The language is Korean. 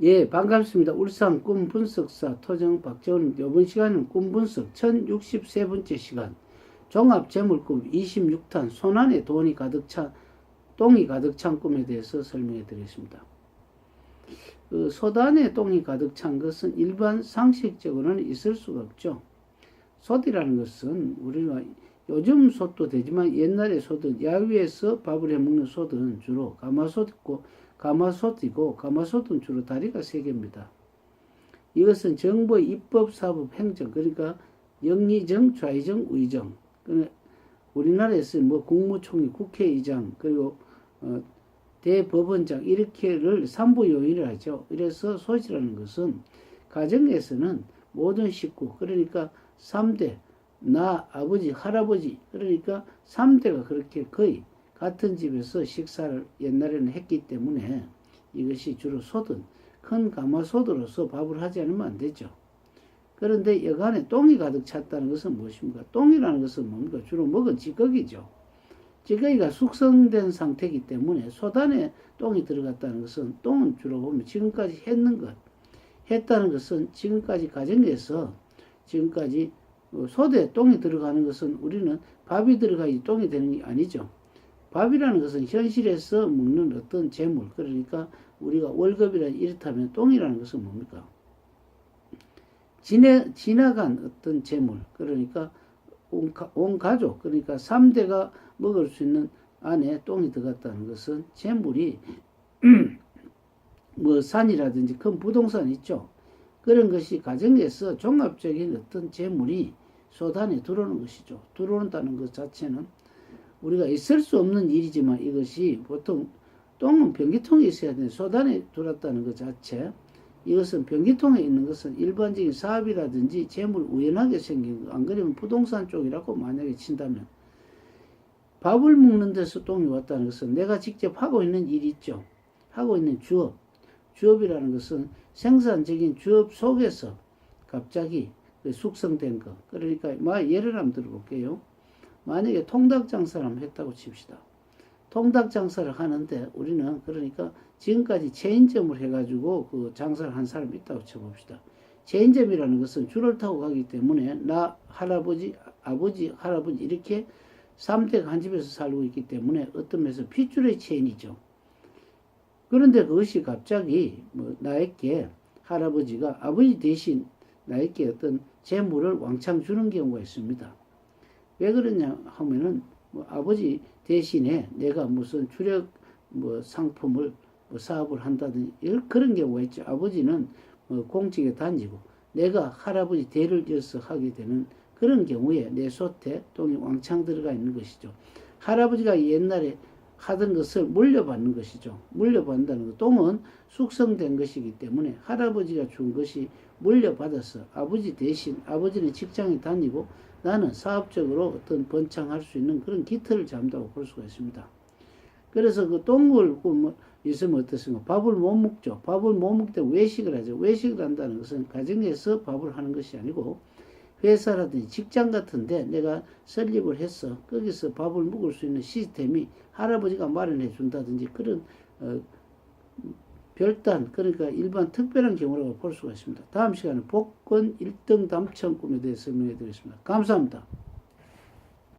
예, 반갑습니다. 울산 꿈 분석사 토정 박재훈입니다. 이번 시간은 꿈 분석 1063번째 시간 종합 재물꿈 26탄 손안에 돈이 가득 차 똥이 가득 찬 꿈에 대해서 설명해 드리겠습니다. 그 소단에 똥이 가득 찬 것은 일반 상식적으로는 있을 수가 없죠. 솥이라는 것은 우리가 요즘 솥도 되지만 옛날에 솥은 야외에서 밥을 해 먹는 솥은 주로 가마솥 있고 가마솥이고 가마솥은 주로 다리가 세 개입니다. 이것은 정부의 입법, 사법, 행정 그러니까 영리정, 좌의정, 우의정 그러니까 우리나라에서 뭐 국무총리, 국회의장 그리고 어, 대법원장 이렇게를 삼부 요인을 하죠. 그래서 솥이라는 것은 가정에서는 모든 식구 그러니까 3대 나 아버지 할아버지 그러니까 3대가 그렇게 거의 같은 집에서 식사를 옛날에는 했기 때문에 이것이 주로 솥은 큰 가마솥으로서 밥을 하지 않으면 안 되죠. 그런데 여간에 똥이 가득 찼다는 것은 무엇입니까? 똥이라는 것은 뭡니까? 주로 먹은 찌꺼기죠. 찌꺼기가 숙성된 상태이기 때문에 소단에 똥이 들어갔다는 것은 똥은 주로 보면 지금까지 했는 것, 했다는 것은 지금까지 가정에서 지금까지 소대에 똥이 들어가는 것은 우리는 밥이 들어가야지 똥이 되는 게 아니죠. 밥이라는 것은 현실에서 먹는 어떤 재물, 그러니까 우리가 월급이라 이렇다면 똥이라는 것은 뭡니까? 지내, 지나간 어떤 재물, 그러니까 온, 가, 온 가족, 그러니까 3대가 먹을 수 있는 안에 똥이 들어갔다는 것은 재물이 뭐 산이라든지 큰 부동산 있죠. 그런 것이 가정에서 종합적인 어떤 재물이 소단에 들어오는 것이죠. 들어온다는 것 자체는 우리가 있을 수 없는 일이지만 이것이 보통 똥은 변기통에 있어야 되는 소단에 들어왔다는 것 자체 이것은 변기통에 있는 것은 일반적인 사업이라든지 재물 우연하게 생긴 거, 안 그러면 부동산 쪽이라고 만약에 친다면 밥을 먹는 데서 똥이 왔다는 것은 내가 직접 하고 있는 일이 있죠. 하고 있는 주업. 주업이라는 것은 생산적인 주업 속에서 갑자기 그 숙성된 거. 그러니까 예를 한번 들어볼게요. 만약에 통닭 장사를 했다고 칩시다. 통닭 장사를 하는데 우리는 그러니까 지금까지 체인점을 해가지고 그 장사를 한 사람이 있다고 쳐봅시다. 체인점이라는 것은 줄을 타고 가기 때문에 나 할아버지, 아버지, 할아버지 이렇게 3대가 한 집에서 살고 있기 때문에 어떤 면에서 핏줄의 체인이죠. 그런데 그것이 갑자기 뭐 나에게 할아버지가 아버지 대신 나에게 어떤 재물을 왕창 주는 경우가 있습니다. 왜 그러냐 하면은 뭐 아버지 대신에 내가 무슨 주력 뭐 상품을 뭐 사업을 한다든지 그런 경우가 있죠. 아버지는 뭐 공직에 다니고 내가 할아버지 대를 이어서 하게 되는 그런 경우에 내 솥에 똥이 왕창 들어가 있는 것이죠. 할아버지가 옛날에 하던 것을 물려받는 것이죠. 물려받는다는 것. 똥은 숙성된 것이기 때문에 할아버지가 준 것이 물려받아서 아버지 대신 아버지는 직장에 다니고 나는 사업적으로 어떤 번창할 수 있는 그런 기틀을 잡는다고 볼 수가 있습니다. 그래서 그 똥을 뭐 있으면 어떻습니까? 밥을 못 먹죠. 밥을 못때 외식을 하죠. 외식을 한다는 것은 가정에서 밥을 하는 것이 아니고 회사라든지 직장 같은데 내가 설립을 해서 거기서 밥을 먹을 수 있는 시스템이 할아버지가 마련해 준다든지 그런 어, 별단 그러니까 일반 특별한 경우라고 볼 수가 있습니다. 다음 시간에 복권 1등 당첨 꿈에 대해서 설명해 드리겠습니다. 감사합니다.